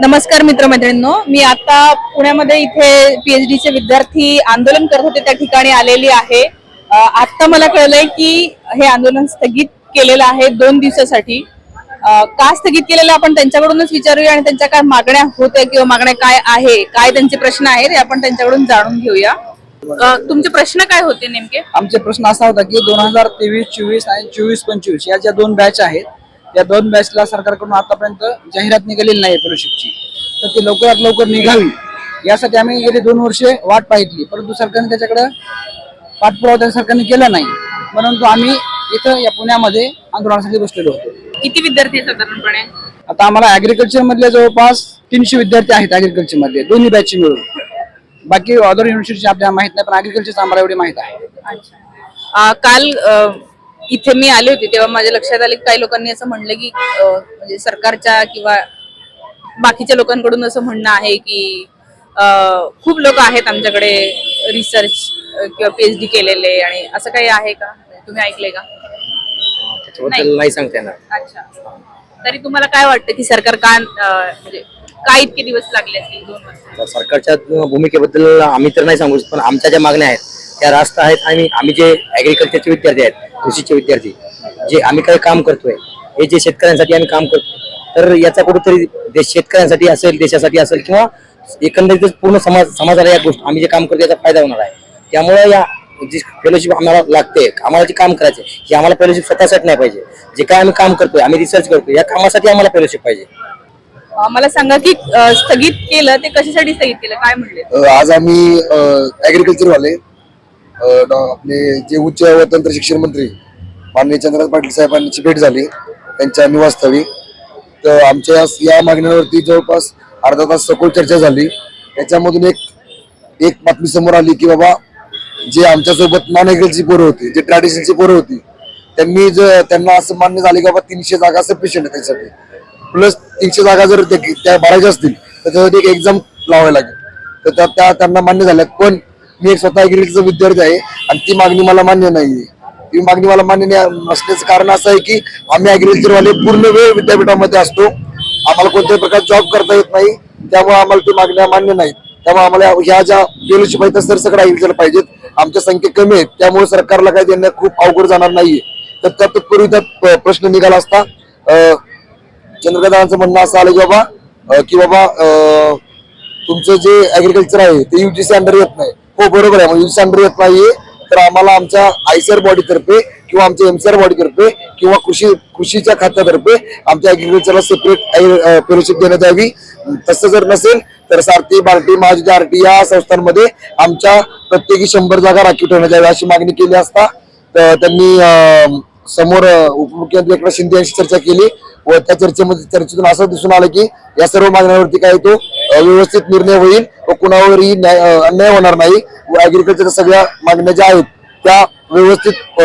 नमस्कार मित्रमैत्रिणींनो. मी आता पुण्यामध्ये इथे पीएचडी चे विद्यार्थी आंदोलन करत होते त्या ठिकाणी आलेली आहे. आता मला कळलंय की हे आंदोलन स्थगित केलेलं आहे दोन दिवसासाठी. का स्थगित केलेलं आपण त्यांच्याकडूनच विचारूया आणि त्यांच्या काय मागण्या होत्या किंवा मागण्या काय आहे काय त्यांचे प्रश्न आहेत हे आपण त्यांच्याकडून जाणून घेऊया. तुमचे प्रश्न काय होते नेमके? आमचे प्रश्न असा होता की दोन हजार तेवीस चोवीस आणि चोवीस पंचवीस या ज्या दोन बॅच आहेत त्या दोन बॅचला सरकारकडून आतापर्यंत जाहिरात निघालेली नाही फेलोशिपची तर ती लवकरात लवकर निघावी. यासाठी आम्ही गेली दोन वर्षे वाट पाहिली. परंतु सरकारने त्याच्याकडे पाठपुरावा त्या सरकारने केला नाही. परंतु आम्ही इथं या पुण्यामध्ये आंदोलनासाठी बसलेलो होतो. किती विद्यार्थी साधारणपणे? आता आम्हाला ऍग्रिकल्चर मधले जवळपास तीनशे विद्यार्थी आहेत ऍग्रिकल्चरमध्ये दोन्ही बॅच मिळून. बाकी अदर युनिव्हर्सिटीची आपल्याला माहीत नाही पण ऍग्रिकल्चरचं आम्हाला एवढी माहीत आहे. काल इथे मी आले होते तेव्हा माझ्या लक्षात आले की काही लोकांनी असं म्हणलं की म्हणजे सरकारच्या किंवा बाकीच्या लोकांकडून असं म्हणणं आहे की खूप लोक आहेत आमच्याकडे रिसर्च किंवा पीएचडी केलेले आणि असं काही आहे का? तुम्ही ऐकले का? नाही. सांगता येणार. अच्छा. तरी तुम्हाला काय वाटतं की सरकार का म्हणजे काय इतके दिवस लागले असतील दोन वर्ष? सरकारच्या भूमिकेबद्दल आम्ही तर नाही सांगू पण आमच्या ज्या मागण्या आहेत त्या रास्त आहेत आणि आम्ही जे ऍग्रिकल्चरचे विद्यार्थी आहेत कृषीचे विद्यार्थी जे आम्ही काही काम करतोय हे जे शेतकऱ्यांसाठी आम्ही काम करतो तर याचा कुठेतरी देश शेतकऱ्यांसाठी असेल देशासाठी असेल किंवा एकंदरीतच पूर्ण समाज समाजाला या गोष्ट आम्ही जे काम करतो याचा फायदा होणार आहे. त्यामुळे या जी फेलोशिप आम्हाला लागते आम्हाला जे काम करायचे हे आम्हाला फेलोशिप स्वतःसाठी नाही पाहिजे. जे काय आम्ही काम करतोय आम्ही रिसर्च करतोय या कामासाठी आम्हाला फेलोशिप पाहिजे. मला सांगा की स्थगित केलं ते कशासाठी स्थगित केलं? काय म्हणले? आज आम्ही ऍग्रिकल्चर वाले आपले जे उच्च व तंत्र शिक्षण मंत्री माननीय चंद्रकांत पाटील साहेबांची भेट झाली त्यांच्या निवासस्थळी. तर आमच्या या- मागण्यांवरती जवळपास अर्धा तास सखोल चर्चा झाली. त्याच्यामधून एक एक बातमी समोर आली की बाबा जे आमच्यासोबत नॉन ऍग्रिकल्चरची पोरं होती जे ट्रॅडिशनची पोरं होती त्यांनी जर त्यांना असं मान्य झाले की बाबा तीनशे जागा सफिशियंट आहे त्यासाठी प्लस तीनशे जागा जर त्या त्या भरायच्या असतील तर त्यासाठी एक एक्झाम लावावी लागेल. तर त्या त्या त्यांना मान्य झाल्या पण मी एक स्वतः ऍग्रिकल्चरचा विद्यार्थी आहे आणि ती मागणी मला मान्य नाहीये. ती मागणी मला मान्य नाही नसण्याचं कारण असं आहे की आम्ही ऍग्रिकल्चरवाले पूर्ण वेळ विद्यापीठामध्ये असतो. आम्हाला कोणत्याही प्रकार जॉब करता येत नाही. त्यामुळे आम्हाला ती मागण्या मान्य नाहीत. त्यामुळे आम्हाला ह्या ज्या फेलोशिप आहेत त्या सरसकट ऍग्रिकल्चर पाहिजेत. आमच्या संख्या कमी आहेत. त्यामुळे सरकारला काही देणं खूप अवघड जाणार नाहीये. तर त्या तत्पूर्वी त्यात प्रश्न निघाला असता चंद्रकांतांचं म्हणणं असं आलं की बाबा की बाबा तुमचं जे ऍग्रिकल्चर आहे ते युजीसी अंडर येत नाही. हो बरोबर आहे. युजीसी अंडर येत नाहीये तर आम्हाला आमच्या आयसीआर बॉडीतर्फे किंवा आमच्या एमसीआर बॉडीतर्फे किंवा कृषी कृषीच्या खात्यातर्फे आमच्या ॲग्रिकल्चरला सेपरेट फेलोशिप देण्यात यावी. तसं जर नसेल तर सारथी बार्टी महाजी आरटी या संस्थांमध्ये आमच्या प्रत्येकी शंभर जागा राखीव ठेवण्यात यावी अशी मागणी केली असता. तर त्यांनी समोर उपमुख्यमंत्री एकनाथ शिंदे यांची चर्चा केली. व त्या चर्चेमध्ये चर्चेतून असं दिसून आलं की या सर्व मागण्यांवरती काय तो व्यवस्थित निर्णय होईल व कुणावरही न्याय- अन्याय होणार नाही व ऍग्रिकल्चरच्या सगळ्या मागण्या ज्या आहेत त्या व्यवस्थित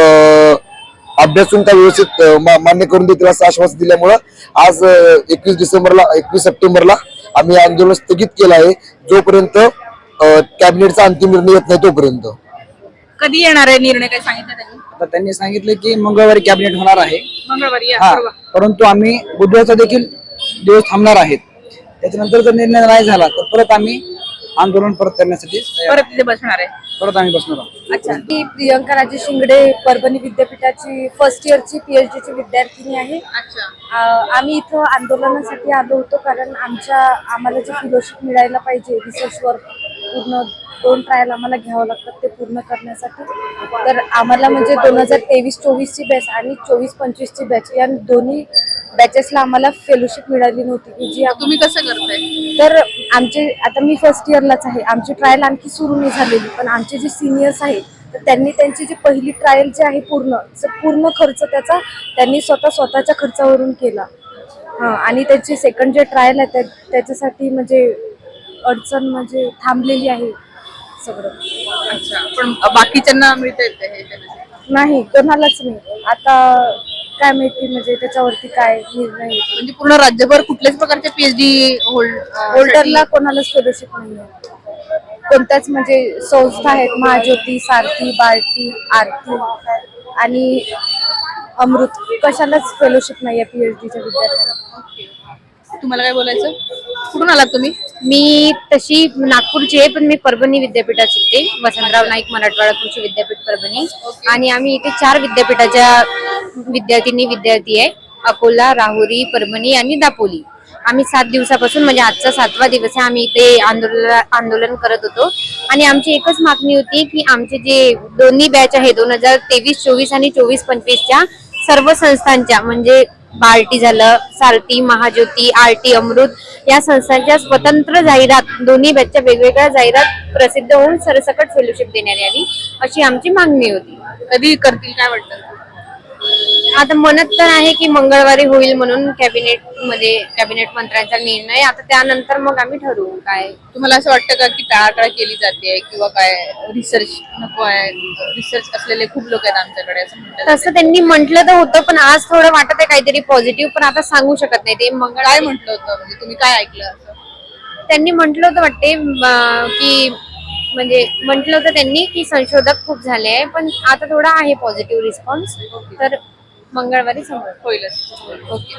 अभ्यासून त्या व्यवस्थित मा- मान्य करून देतील असं आश्वासन दिल्यामुळं आज एकवीस डिसेंबरला एकवीस सप्टेंबरला आम्ही आंदोलन स्थगित केलं आहे जोपर्यंत कॅबिनेटचा अंतिम निर्णय येत नाही तोपर्यंत. कधी येणार आहे निर्णय? काय सांगितलं त्यांनी? आता त्यांनी सांगितलं की मंगळवारी कॅबिनेट होणार आहे. मंगळवारी या हा परवा. परंतु आम्ही बुधवारचा देखील दिवस थांबणार आहेत. त्याच्यानंतर जर निर्णय नाही झाला तर परत आम्ही आंदोलन परत करण्यासाठी तयार- परत तिथे बसणार आहे. परत आम्ही बसणार आहोत. अच्छा. मी प्रियंका राजे शिंगडे परभणी विद्यापीठाची फर्स्ट इयरची पीएचडीची विद्यार्थिनी आहे. अच्छा. आ- आम्ही इथं आंदोलनासाठी आलो होतो कारण आमच्या आम्हाला जे फेलोशिप मिळायला पाहिजे रिसर्च वर्क पूर्ण दोन ट्रायल आम्हाला घ्यावं लागतात ते पूर्ण करण्यासाठी. तर आम्हाला म्हणजे दोन हजार तेवीस चोवीसची बॅच आणि चोवीस पंचवीसची बॅच या दोन्ही बॅचेसला आम्हाला फेलोशिप मिळाली नव्हती. की जी तुम्ही कसं करताय? तर आमचे आता मी फर्स्ट इयरलाच आहे. आमची ट्रायल आणखी सुरू नाही झालेली. पण आमचे जे सिनियर्स आहेत तर त्यांनी त्यांची जी पहिली ट्रायल जी आहे पूर्ण पूर्ण खर्च त्याचा त्यांनी स्वतः स्वतःच्या खर्चावरून केला. हां आणि त्याची सेकंड जे ट्रायल आहे त्या- त्याच्यासाठी म्हणजे अडचण म्हणजे थांबलेली आहे सगळं. अच्छा पण बाकीच्यांना मिळत हे नाही कोणालाच नाही. आता काय माहिती म्हणजे त्याच्यावरती काय निर्णय येतो. म्हणजे पूर्ण राज्यभर कुठल्याच प्रकारचे पीएचडी होल्ड होल्डरला कोणालाच फेलोशिप नाही आहे. कोणत्याच म्हणजे संस्था आहेत महाज्योती सारथी बार्टी आरती आणि अमृत कशालाच फेलोशिप नाही आहे पीएचडीच्या विद्यार्थ्यांना. तुम्हाला काय बोलायचं? कुठून आलात तुम्ही? मी तशी नागपूरची आहे पण मी परभणी विद्यापीठात शिकते वसंतराव नाईक मराठवाडा कृषी विद्यापीठ परभणी. आणि आम्ही इथे चार विद्यापीठाच्या विद्यार्थिनी विद्यार्थी आहे. अकोला राहुरी परभणी आणि दापोली. आम्ही सात दिवसापासून म्हणजे आजचा सातवा दिवस आहे आम्ही इथे आंदोलन आंदोलन करत होतो. आणि आमची एकच मागणी होती की आमचे जे दोन्ही बॅच आहे दोन हजार तेवीस चोवीस आणि चोवीस पंचवीसच्या सर्व संस्थांच्या म्हणजे बार्टी झालं सारथी महाज्योती आरटी अमृत या संस्थांच्या स्वतंत्र जाहिरात दोन्ही बॅचच्या वेगवेगळ्या जाहिरात प्रसिद्ध होऊन सरसकट फेलोशिप देण्यात यावी अशी आमची मागणी होती. कधी करतील काय वाटतं? आता म्हणत तर आहे की मंगळवारी होईल म्हणून कॅबिनेटमध्ये कॅबिनेट मंत्र्यांचा निर्णय. आता त्यानंतर मग आम्ही ठरवू काय. तुम्हाला असं वाटतं का की टाळाटाळ केली जाते? किंवा काय रिसर्च नको आहे? रिसर्च असलेले खूप लोक आहेत आमच्याकडे असं म्हणतात तसं त्यांनी म्हटलं तर होतं पण आज थोडं वाटत आहे काहीतरी पॉझिटिव्ह पण आता सांगू शकत नाही. ते मंगळ काय म्हटलं होतं? म्हणजे तुम्ही काय ऐकलं असं? त्यांनी म्हटलं होतं वाटते अं, की म्हणजे म्हटलं होतं त्यांनी की संशोधक खूप झाले आहे पण आता थोडा आहे पॉझिटिव्ह रिस्पॉन्स तर मंगळवारी समोर. होईलच. ओके.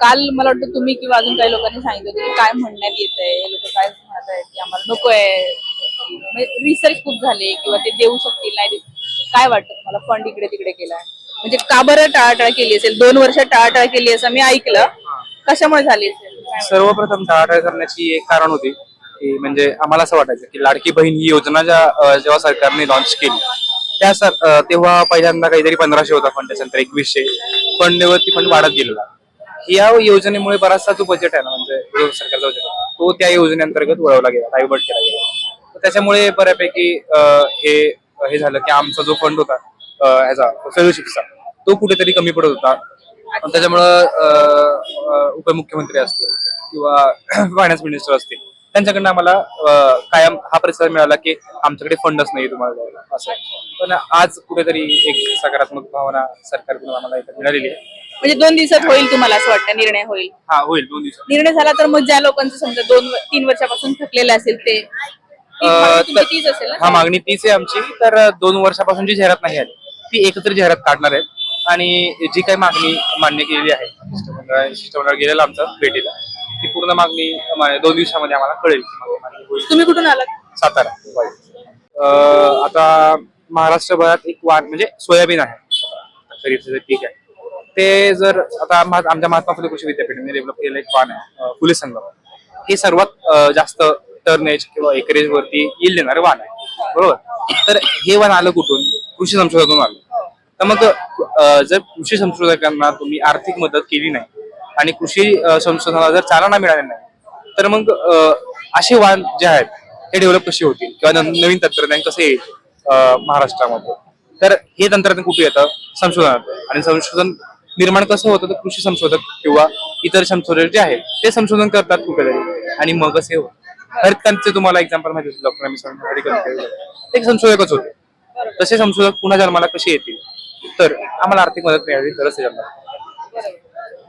काल मला वाटतं तुम्ही किंवा अजून काही लोकांनी सांगितलं होतं की काय म्हणण्यात येत आहे लोक काय म्हणत आहेत की आम्हाला नको आहे रिसर्च खूप झाले किंवा ते देऊ शकतील नाही काय वाटतं तुम्हाला? फंड इकडे तिकडे केलाय. म्हणजे का बरं टाळाटाळ केली असेल? दोन वर्ष टाळाटाळ केली असं मी ऐकलं. कशामुळे झाली असेल? सर्वप्रथम टाळाटाळ करण्याची एक कारण होती की म्हणजे आम्हाला असं वाटायचं की लाडकी बहीण ही योजना ज्या जेव्हा सरकारने लॉन्च केली त्या सर तेव्हा पहिल्यांदा काहीतरी पंधराशे होता फंड त्याच्यानंतर एकवीसशे. फंड फंडवरती फंड वाढत गेलेला. या योजनेमुळे बराचसा जो बजेट आहे ना म्हणजे सरकारचा बजेट तो त्या योजनेअंतर्गत वळवला गेला डायव्हर्ट केला गेला. तर त्याच्यामुळे बऱ्यापैकी हे हे झालं की आमचा जो फंड होता ह्याचा फेलोशिपचा तो कुठेतरी कमी पडत होता. त्याच्यामुळं उपमुख्यमंत्री असतील किंवा फायनान्स मिनिस्टर असतील त्यांच्याकडनं आम्हाला कायम हा प्रतिसाद मिळाला की आमच्याकडे फंडच नाही तुम्हाला द्यायला असं. पण आज कुठेतरी एक सकारात्मक भावना सरकारकडून आम्हाला इथं मिळालेली आहे. म्हणजे दोन दिवसात होईल तुम्हाला असं वाटतं? निर्णय होईल? हा होईल दोन दिवसात. निर्णय झाला तर मग ज्या लोकांचं समजा दोन तीन वर्षापासून थकलेले असेल ते ती अं, मागणी तुमची तर- तीच असेल ना? हा मागणी तीच आहे आमची. तर दोन वर्षापासून जी जाहिरात नाही आली ती एकत्र जाहिरात काढणार आहेत. आणि जी काही मागणी मान्य केलेली आहे शिष्टमंडळ शिष्टमंडळ गेलेलं आमचं भेटीला. ती पूर्ण मागणी मा- दोन दिवसामध्ये आम्हाला कळेल की मागणी. मान्य होईल. तुम्ही कुठून आलात? सातारा. अं, आता महाराष्ट्रभरात एक वाण म्हणजे सोयाबीन आहे. खरीपचं जे पीक आहे. ते जर आता महा- आमच्या महात्मा फुले कृषी विद्यापीठाने डेव्हलप केलेलं एक वाण आहे अं, फुले संगम. हे सर्वात अं, जास्त टर्नेज किंवा एकरेज वरती येईल देणारं वाण आहे. बरोबर? तर हे वाण आलं कुठून? कृषी संशोधनातून आलं. तर मग अं, जर कृषी संशोधकांना तुम्ही आर्थिक मदत केली नाही आणि कृषी संशोधनाला जर चालना मिळाली नाही तर मग असे वाहन जे आहेत ते डेव्हलप कसे होतील? किंवा नवीन तंत्रज्ञान कसं येईल महाराष्ट्रामध्ये? तर हे तंत्रज्ञान कुठे येतं? संशोधनात. आणि संशोधन निर्माण कसं होतं? तर कृषी संशोधक किंवा इतर संशोधक जे आहेत ते संशोधन करतात कुठेतरी. आणि मग असे होतं. तर त्यांचे तुम्हाला एक्झाम्पल माहिती डॉक्टर मेडिकल ते एक संशोधकच होते. तसे संशोधक पुन्हा जन्माला कसे येतील? तर आम्हाला आर्थिक मदत मिळावी तरच जन्माला.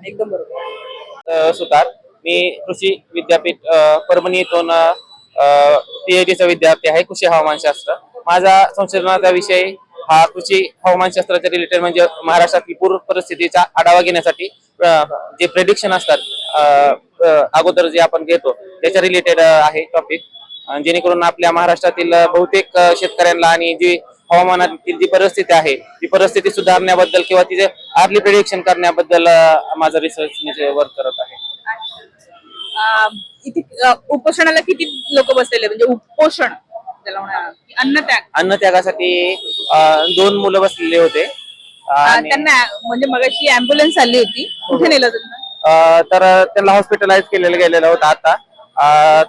एकदम बरोबर. सुतार मी कृषी विद्यापीठ अ, परभणी येथून पीएचडीचा विद्यार्थी आहे कृषी हवामानशास्त्र माझा संशोधनाचा विषय हा कृषी हवामानशास्त्राच्या रिलेटेड म्हणजे महाराष्ट्रातील पूर परिस्थितीचा आढावा घेण्यासाठी जे प्रेडिक्शन असतात अगोदर जे आपण घेतो त्याच्या रिलेटेड आहे टॉपिक जेणेकरून आपल्या महाराष्ट्रातील बहुतेक शेतकऱ्यांना आणि जी हवामानातील जी परिस्थिती आहे ती परिस्थिती सुधारण्याबद्दल किंवा तिचे अर्ली प्रिडिक्शन करण्याबद्दल माझा रिसर्च म्हणजे वर्क करत आहे. इथे उपोषणाला किती लोक बसलेले? म्हणजे उपोषण अन्नत्याग. अन्नत्यागासाठी दोन मुलं बसलेले होते. त्यांना म्हणजे मगाशी अँब्युलन्स आली होती. कुठे नेलं तर त्यांना हॉस्पिटलाइज केलेलं गेलेलं होतं आता.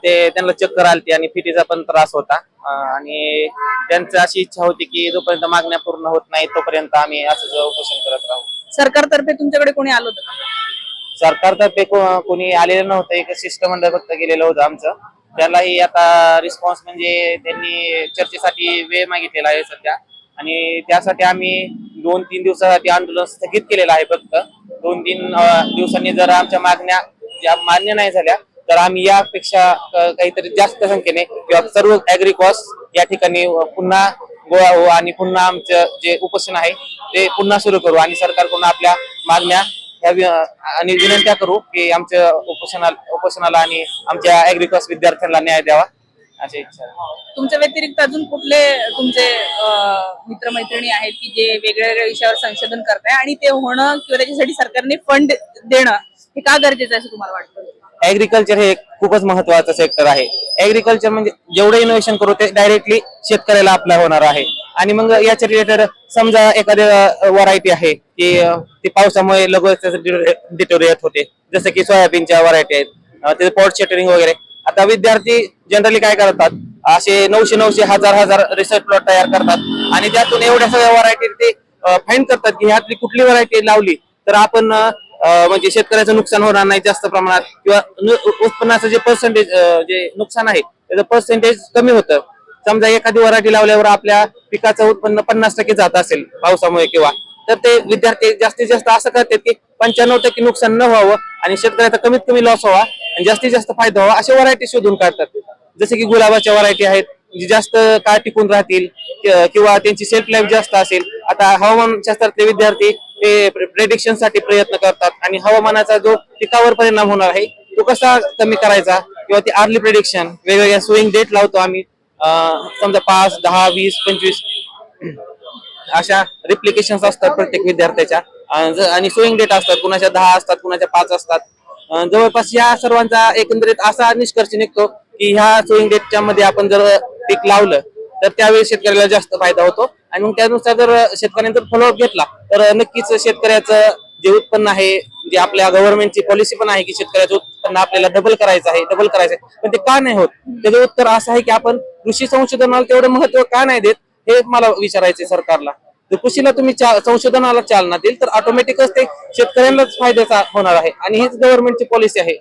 ते त्यांना चक्कर आलती आणि फिटीचा पण त्रास होता. आणि त्यांची अशी इच्छा होती की जोपर्यंत मागण्या पूर्ण होत नाही तोपर्यंत आम्ही असंच उपोषण करत राहू. सरकारतर्फे तुमच्याकडे कोणी आलं होतं का? सरकारतर्फे को- कोणी आलेलं नव्हतं. एक शिष्टमंडळ फक्त गेलेलं होतं आमचं. त्यालाही आता रिस्पॉन्स म्हणजे त्यांनी चर्चेसाठी वेळ मागितलेला आहे सध्या. आणि त्यासाठी आम्ही दोन तीन दिवसासाठी आंदोलन स्थगित केलेलं आहे फक्त. दोन तीन अं, दिवसांनी जर आमच्या मागण्या ज्या मान्य नाही झाल्या तर आम्ही यापेक्षा काहीतरी जास्त संख्येने किंवा सर्व ऍग्रिकॉस या ठिकाणी पुन्हा गोळा हो आणि पुन्हा आमचं जे उपोषण आहे ते पुन्हा सुरू करू आणि सरकारकडून आपल्या मागण्या ह्या आणि विनंत्या करू की आमच्या उपोषणाला उपोषणाला आणि आमच्या ऍग्रिकॉस विद्यार्थ्यांना न्याय द्यावा. अशी इच्छा तुमच्या व्यतिरिक्त अजून कुठले तुमचे मित्रमैत्रिणी आहेत की जे वेगवेगळ्या विषयावर संशोधन करताय आणि ते होणं किंवा त्याच्यासाठी सरकारने फंड देणं हे का गरजेचं आहे असं तुम्हाला वाटतं? ऍग्रिकल्चर हे खूपच महत्वाचं सेक्टर आहे. ऍग्रिकल्चर म्हणजे जेवढं इनोव्हेशन करू ते डायरेक्टली शेतकऱ्याला अप्लाय होणार आहे. आणि मग याच्या रिलेटेड समजा एखादी व्हरायटी आहे की ती पावसामुळे लगेच डिटोरिएट होते. जसं की सोयाबीनच्या व्हरायटी आहेत ते त्याचे पॉट शेटरिंग वगैरे. आता विद्यार्थी जनरली काय करतात असे नऊशे नऊशे हजार हजार रिसर्च प्लॉट तयार करतात. आणि त्यातून एवढ्या सगळ्या व्हरायटी ते फाईंड करतात की ह्यातली कुठली व्हरायटी लावली तर आपण म्हणजे शेतकऱ्याचं नुकसान होणार नाही जास्त प्रमाणात किंवा उत्पन्नाचं जे पर्सेंटेज जे नुकसान आहे त्याचं पर्सेंटेज कमी होतं. समजा एखादी व्हरायटी लावल्यावर आपल्या पिकाचं उत्पन्न पन्नास टक्के जात असेल पावसामुळे किंवा तर ते विद्यार्थी जास्तीत जास्त असं करतात की पंच्याण्णव टक्के नुकसान न व्हावं आणि शेतकऱ्याचा कमीत कमी लॉस व्हावा आणि जास्तीत जास्त फायदा व्हावा अशा व्हरायटी शोधून काढतात. जसे की गुलाबाच्या व्हरायटी आहेत जी जास्त काळ टिकून राहतील किंवा त्यांची सेल्फ लाईफ जास्त असेल आता हवामान शास्त्रातले विद्यार्थी ते प्रेडिक्शनसाठी प्रयत्न करतात आणि हवामानाचा जो पिकावर परिणाम होणार आहे तो कसा कमी करायचा किंवा ते अर्ली प्रेडिक्शन वेगवेगळ्या स्विंग डेट लावतो आम्ही समजा पाच दहा वीस पंचवीस अशा रिप्लिकेशन असतात प्रत्येक विद्यार्थ्याच्या. आणि स्विंग डेट असतात कुणाच्या दहा असतात कुणाच्या पाच असतात. जवळपास या सर्वांचा एकंदरीत असा निष्कर्ष निघतो की ह्या स्विंग डेटच्या मध्ये आपण जर पीक लावलं तर त्यावेळी शेतकऱ्याला जास्त फायदा होतो. आणि मग त्यानुसार जर शेतकऱ्यांनी जर फॉलोअप घेतला तर नक्कीच शेतकऱ्याचं जे उत्पन्न आहे जे आपल्या गव्हर्नमेंटची पॉलिसी पण आहे की शेतकऱ्याचं उत्पन्न आपल्याला डबल करायचं आहे डबल करायचं आहे पण ते का नाही होत? त्याचं उत्तर असं आहे की आपण कृषी संशोधनाला तेवढं महत्त्व का नाही देत हे मला विचारायचे सरकारला. जर कृषीला तुम्ही चा- संशोधनाला चालना देईल तर ऑटोमॅटिकच ते शेतकऱ्यांनाच फायद्याचा होणार आहे. आणि हीच गव्हर्नमेंटची पॉलिसी आहे.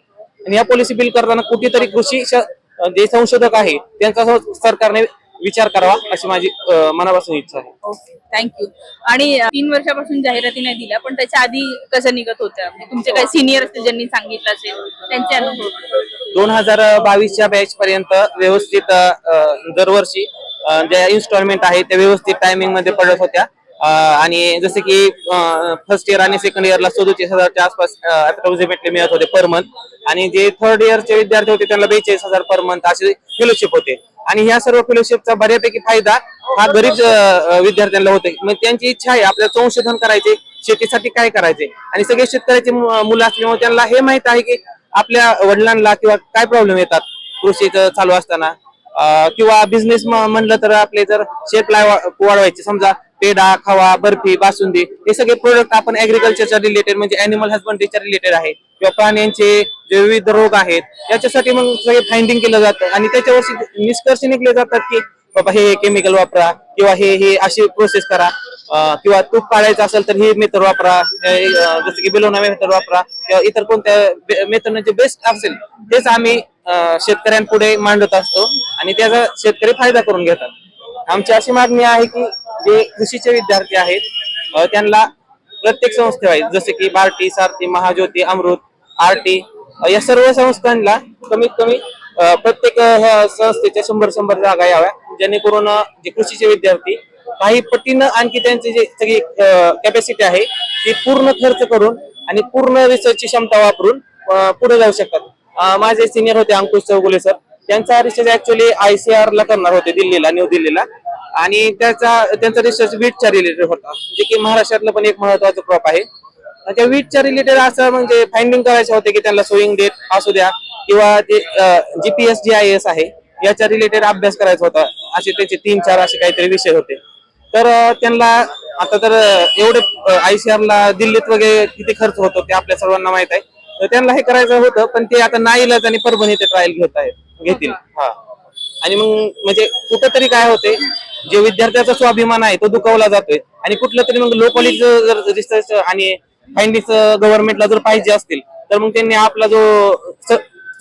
आणि या पॉलिसी बिल करताना कुठेतरी कृषी जे संशोधक आहे त्यांचा सरकारने विचार करावा अशी माझी अं, मनापासून इच्छा आहे. ओके थँक्यू आणि अं, तीन वर्षापासून जाहिराती नाही दिल्या पण त्याच्या आधी कसं निघत होत्या म्हणजे तुमचे काही सिनियर असतील ज्यांनी सांगितलं असेल त्यांचे अनुभव? दोन हजार बावीसच्या बॅच पर्यंत व्यवस्थित अं, दरवर्षी अं, ज्या इन्स्टॉलमेंट आहे त्या व्यवस्थित टायमिंगमध्ये पडत होत्या. आणि जसे की फर्स्ट इयर आणि सेकंड इयरला सदोतीस हजारच्या आसपास अप्रॉक्सिमेटली मिळत होते पर मंथ आणि जे थर्ड इयरचे विद्यार्थी होते त्यांना बेचाळीस हजार पर मंथ असे फेलोशिप होते. आणि ह्या सर्व फेलोशिपचा बऱ्यापैकी फायदा हा गरीब विद्यार्थ्यांना होते मग त्यांची इच्छा आहे आपल्याला संशोधन करायचे शेतीसाठी काय करायचे? आणि सगळे शेतकऱ्याचे मुलं असल्यामुळे त्यांना हे माहीत आहे की आपल्या वडिलांना किंवा काय प्रॉब्लेम येतात? कृषीचं चालू असताना. किंवा बिझनेस म्हणलं तर आपले जर शेतलाय वाढवायचे समजा पेढा खवा बर्फी बासुंदी हे सगळे प्रोडक्ट आपण ऍग्रिकल्चरच्या रिलेटेड म्हणजे अॅनिमल हजबंड्रीच्या रिलेटेड आहे किंवा प्राण्यांचे जे विविध रोग आहेत याच्यासाठी मग सगळे फाइंडिंग केलं जातं. आणि त्याच्यावरती निष्कर्ष निघले जातात की बाबा हे केमिकल वापरा किंवा हे हे अशी प्रोसेस करा. किंवा तूप काढायचं असेल तर हे मेथड वापरा. जसं की बिलोना मेथड वापरा. किंवा इतर कोणत्या मेथड जे बेस्ट असेल तेच आम्ही अं, शेतकऱ्यांपुढे मांडत असतो आणि त्याचा शेतकरी फायदा करून घेतात. आमची अशी मागणी आहे की जे कृषीचे विद्यार्थी आहेत त्यांना प्रत्येक संस्थे आहेत जसे की बार्टी सारथी महाज्योती अमृत आरटी या सर्व संस्थांना कमीत कमी प्रत्येक ह्या संस्थेच्या शंभर शंभर जागा याव्या. जेणेकरून जे कृषीचे विद्यार्थी काही पटीनं आणखी त्यांची जी सगळी कॅपॅसिटी आहे ती पूर्ण खर्च करून आणि पूर्ण रिसर्चची क्षमता वापरून पुढे जाऊ शकतात. माझे सिनियर होते अंकुश चौगुले सर त्यांचा रिसर्च ऍक्च्युली आयसीआर ला करणार होते दिल्लीला न्यू दिल्लीला आणि त्याचा त्यांचा रिसर्च वीटच्या रिलेटेड होता. जे की महाराष्ट्रातलं पण एक महत्वाचं क्रॉप आहे. त्या वीटच्या रिलेटेड असं म्हणजे फाइंडिंग करायचे होते की त्यांना सोईंग डेट असू द्या. किंवा ते जीपीएस जी आय एस आहे याच्या रिलेटेड अभ्यास करायचा होता. असे त्याचे तीन चार असे काहीतरी विषय होते. तर त्यांना आता तर एवढे आयसीआरला दिल्लीत वगैरे किती खर्च होतो ते आपल्या सर्वांना माहीत आहे. तर त्यांना हे करायचं होतं पण ते आता नाईलाज आणि परभणी ते ट्रायल घेत आहेत घेतील. हा. आणि मग म्हणजे कुठंतरी काय होते जे विद्यार्थ्याचा स्वाभिमान आहे तो दुखावला जातोय. आणि कुठलं तरी मग लो जर रिसर्च आणि फाइंडिंग गव्हर्नमेंटला जर पाहिजे असतील तर मग त्यांनी आपला जो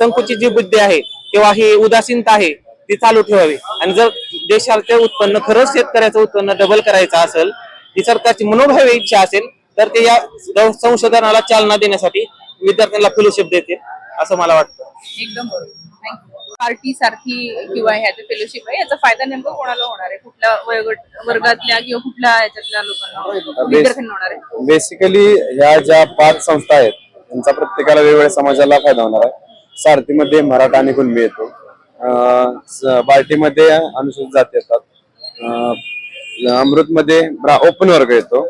संकुचित जी बुद्धी आहे किंवा ही उदासीनता आहे ती चालू ठेवावी. आणि जर देशाचे उत्पन्न खरंच शेतकऱ्याचं उत्पन्न डबल करायचं असेल ही सरकारची मनोभावी इच्छा असेल तर ते या संशोधनाला चालना देण्यासाठी विद्यार्थ्यांना फेलोशिप देतील असं मला वाटतं. एकदम बरोबर. थँक्यू पार्टी सारखी किंवा ह्याचं फेलोशिप आहे याचा फायदा नेमका कोणाला होणार आहे? कुठल्या वयोगट वर्गातल्या किंवा कुठल्या ह्याच्यातल्या लोकांना विद्यार्थ्यांना होणार आहे? बेसिकली ह्या ज्या पाच संस्था आहेत त्यांचा प्रत्येकाला वेगवेगळ्या समाजाला फायदा होणार आहे. सारथीमध्ये मराठा आणि कुणबी येतो. बार्टीमध्ये अनुसूचित जाती येतात. अमृतमध्ये ओपन वर्ग येतो.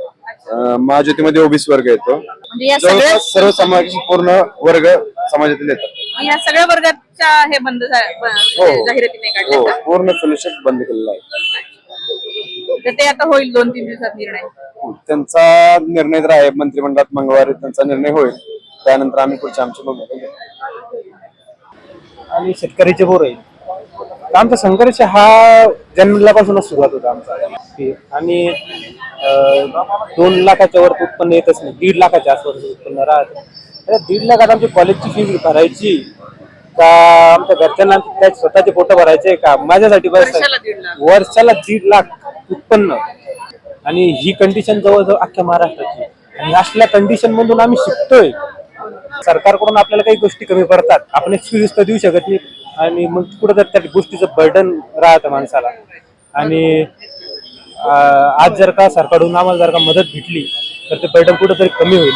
महाज्योतीमध्ये ओबीसी वर्ग येतो. म्हणजे सर्व समाज पूर्ण वर्ग समाजातील येतात. या सगळ्या वर्गाच्या हे बंद हो. पूर्ण फेलोशिप बंद केलेला आहे. तर ते आता होईल दोन तीन दिवसात निर्णय? त्यांचा निर्णय तर आहे. मंत्रिमंडळात मंगळवारी त्यांचा निर्णय होईल. त्यानंतर आम्ही पुढच्या आमची घेऊ. आणि शेतकऱ्याचे बोर आहे आमचा संघर्ष हा जन्मल्यापासूनच सुरुवात होता आमचा. आणि दोन लाखाच्या वर उत्पन्न येतच नाही. दीड लाखाच्या आसपास उत्पन्न राहत. दीड लाखात आमची कॉलेजची फी भरायची. का आमच्या घरच्यांना त्या स्वतःचे पोटं भरायचे का? माझ्यासाठी वर्षाला दीड लाख. उत्पन्न. आणि ही कंडिशन जवळजवळ अख्ख्या महाराष्ट्राची. आणि असल्या कंडिशन मधून आम्ही शिकतोय. सरकारकडून आपल्याला काही गोष्टी कमी पडतात. आपण एक्सक्युज तर देऊ शकत नाही. आणि मग कुठं त्या गोष्टीचं बर्डन राहतं माणसाला. आणि आज जर का सरकारकडून आम्हाला जर का मदत भेटली तर ते बर्डन कुठंतरी कमी होईल.